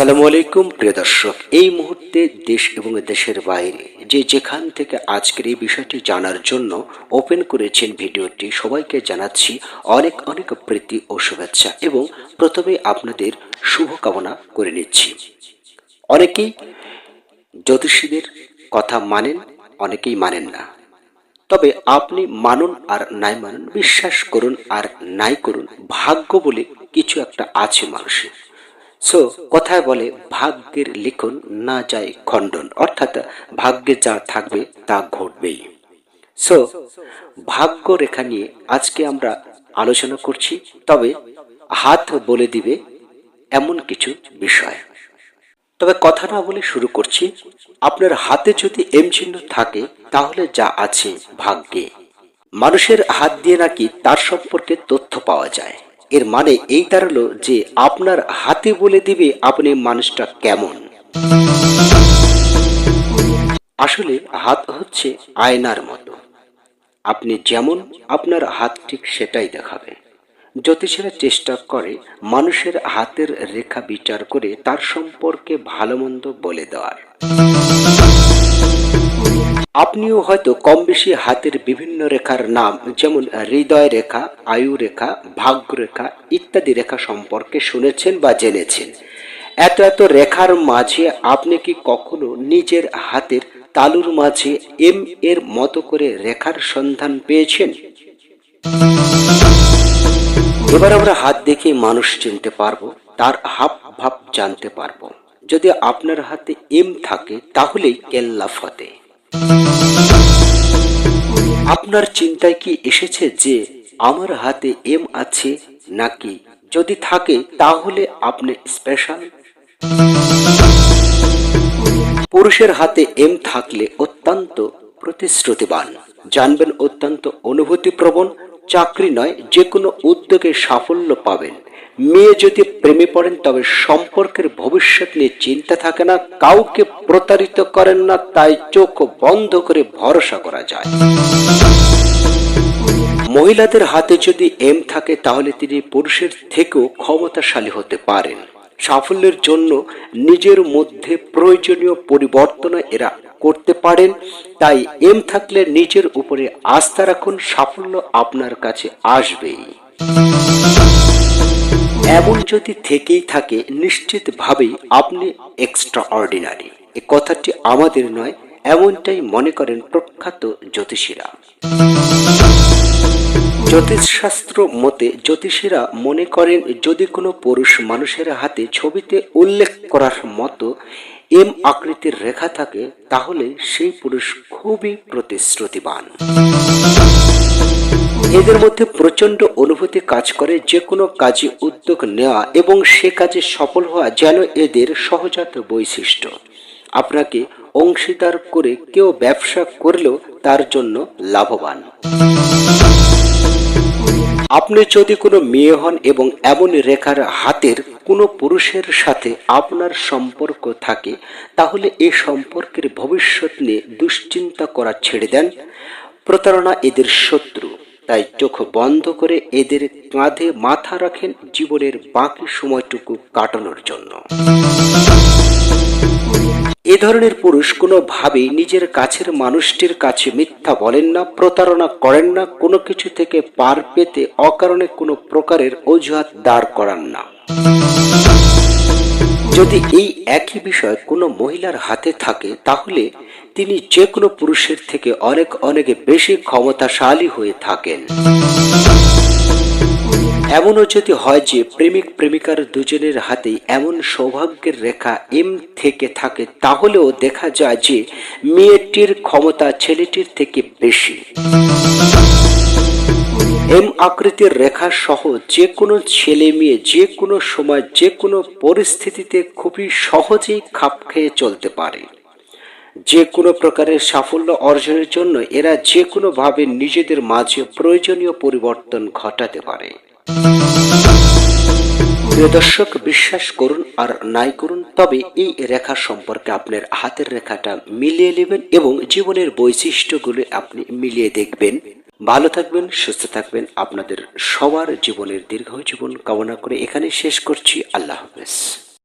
আসসালামু আলাইকুম, প্রিয় দর্শক। এই মুহূর্তে দেশ এবং দেশের বাইরে যে যেখান থেকে আজকের এই বিষয়টি জানার জন্য ওপেন করেছেন ভিডিওটি, সবাইকে জানাচ্ছি অনেক অনেক প্রীতি ও শুভেচ্ছা এবং প্রথমে আপনাদের শুভকামনা করে নিচ্ছি। অনেকেই জ্যোতিষীদের কথা মানেন, অনেকেই মানেন না। তবে আপনি মানুন আর নাই মানুন, বিশ্বাস করুন আর নাই করুন, ভাগ্য বলে কিছু একটা আছে মানুষের। সো কথায় বলে, ভাগ্যের লিখন না যায় খণ্ডন। অর্থাৎ, ভাগ্যে যা থাকবে তা ঘটবেই। সো ভাগ্য রেখা নিয়ে আজকে আমরা আলোচনা করছি, তবে হাত বলে দিবে এমন কিছু বিষয়। তবে কথা না বলে শুরু করছি, আপনার হাতে যদি এম চিহ্ন থাকে, তাহলে যা আছে ভাগ্যে। মানুষের হাত দিয়ে নাকি তার সম্পর্কে তথ্য পাওয়া যায়। এর মানে এই দাঁড়াল যে আপনার হাতে বলে দিবে আপনি মানুষটা কেমন। আসলে হাত হচ্ছে আয়নার মতো। আপনি যেমন আপনার হাত ঠিক সেটাই দেখাবে। জ্যোতিষীরা চেষ্টা করে মানুষের হাতের রেখা বিচার করে তার সম্পর্কে ভালো মন্দ বলে দেওয়ার। আপনিও হয়তো কম বেশি হাতের বিভিন্ন রেখার নাম, যেমন হৃদয় রেখা, আয়ু রেখা, ভাগ্য রেখা ইত্যাদি রেখা সম্পর্কে শুনেছেন বা জেনেছেন। এত এত রেখার মাঝে আপনি কি কখনো নিজের হাতের তালুর মাঝে এম এর মতো করে রেখার সন্ধান পেয়েছেন? এবার আমরা হাত দেখে মানুষ চিনতে পারব, তার হাব ভাব জানতে পারব। যদি আপনার হাতে এম থাকে, তাহলেই কেল্লা ফতে আপনার চিন্তায় কি এসেছে যে আমার হাতে এম আছে নাকি? যদি থাকে, তাহলে আপনি স্পেশাল পুরুষের হাতে এম থাকলে অত্যন্ত প্রতিশ্রুতিবান। জানবেন, অত্যন্ত অনুভূতিপ্রবণ, চাকরি নয় যে কোনো উদ্যোগে সাফল্য পাবেন। মেয়ে যদি প্রেমে পড়েন, তবে সম্পর্কের ভবিষ্যৎ নিয়ে চিন্তা থাকে না, কাউকে প্রতারিত করেন না, তাই চোখ বন্ধ করে ভরসা করা যায়। মহিলাদের হাতে যদি এম থাকে, তাহলে তিনি পুরুষের থেকেও ক্ষমতাশালী হতে পারেন। সাফল্যের জন্য নিজের মধ্যে প্রয়োজনীয় পরিবর্তন এরা করতে পারেন। তাই এম থাকলে নিজের উপরে আস্থা রাখুন, সাফল্য আপনার কাছে আসবেই। এমন যদি থেকেই থাকে, নিশ্চিতভাবেই আপনি এক্সট্রা অর্ডিনারি এ কথাটি আমাদের নয়, এমনটাই মনে করেন প্রখ্যাত জ্যোতিষীরা। জ্যোতিষশাস্ত্র মতে জ্যোতিষীরা মনে করেন, যদি কোনো পুরুষ মানুষের হাতে ছবিতে উল্লেখ করার মতো এম আকৃতির রেখা থাকে, তাহলে সেই পুরুষ খুবই প্রতিশ্রুতিবান। এদের মধ্যে প্রচণ্ড অনুভূতি কাজ করে, যে কোনো কাজে উদ্যোগ নেওয়া এবং সে কাজে সফল হওয়া যেন এদের সহজাত বৈশিষ্ট্য। আপনাকে অংশীদার করে কেউ ব্যবসা করলেও তার জন্য লাভবান। আপনি যদি কোনো মেয়ে হন এবং এমন রেখার হাতের কোনো পুরুষের সাথে আপনার সম্পর্ক থাকে, তাহলে এই সম্পর্কের ভবিষ্যৎ নিয়ে দুশ্চিন্তা করা ছেড়ে দেন। প্রতারণা এদের শত্রু, তাই চোখ বন্ধ করে এদের কাঁধে মাথা রাখেন জীবনের বাকি সময়টুকু কাটানোর জন্য। এ ধরনের পুরুষ কোনোভাবেই নিজের কাছের মানুষটির কাছে মিথ্যা বলেন না, প্রতারণা করেন না, কোনো কিছু থেকে পার পেতে অকারণে কোনো প্রকারের অজুহাত দাঁড় করান না। যদি এই একই বিষয় কোনো মহিলার হাতে থাকে, তাহলে তিনি যে কোনো পুরুষের থেকে অনেক অনেক বেশি ক্ষমতাশালী হয়ে থাকেন। এমনও যদি হয় যে প্রেমিক প্রেমিকার দুজনের হাতেই এমন সৌভাগ্যের রেখা এম থেকে থাকে, তাহলেও দেখা যায় যে মেয়েটির ক্ষমতা ছেলেটির থেকে বেশি। এম আকৃতির রেখা সহ যে কোনো ছেলে মেয়ে, যে কোনো সময়, যে কোনো পরিস্থিতিতে খুবই সহজেই খাপ খেয়ে চলতে পারে। যে কোনো প্রকারের সাফল্য অর্জনের জন্য এরা যে কোনোভাবে নিজেদের মাঝে প্রয়োজনীয় পরিবর্তন ঘটাতে পারে। প্রিয় দর্শক, বিশ্বাস করুন আর নাই করুন, তবে এই রেখা সম্পর্কে আপনার হাতের রেখাটা মিলিয়ে নেবেন এবং জীবনের বৈশিষ্ট্যগুলো আপনি মিলিয়ে দেখবেন। ভালো থাকবেন, সুস্থ থাকবেন। আপনাদের সবার জীবনের দীর্ঘ জীবন কামনা করে এখানে শেষ করছি। আল্লাহ হাফেজ।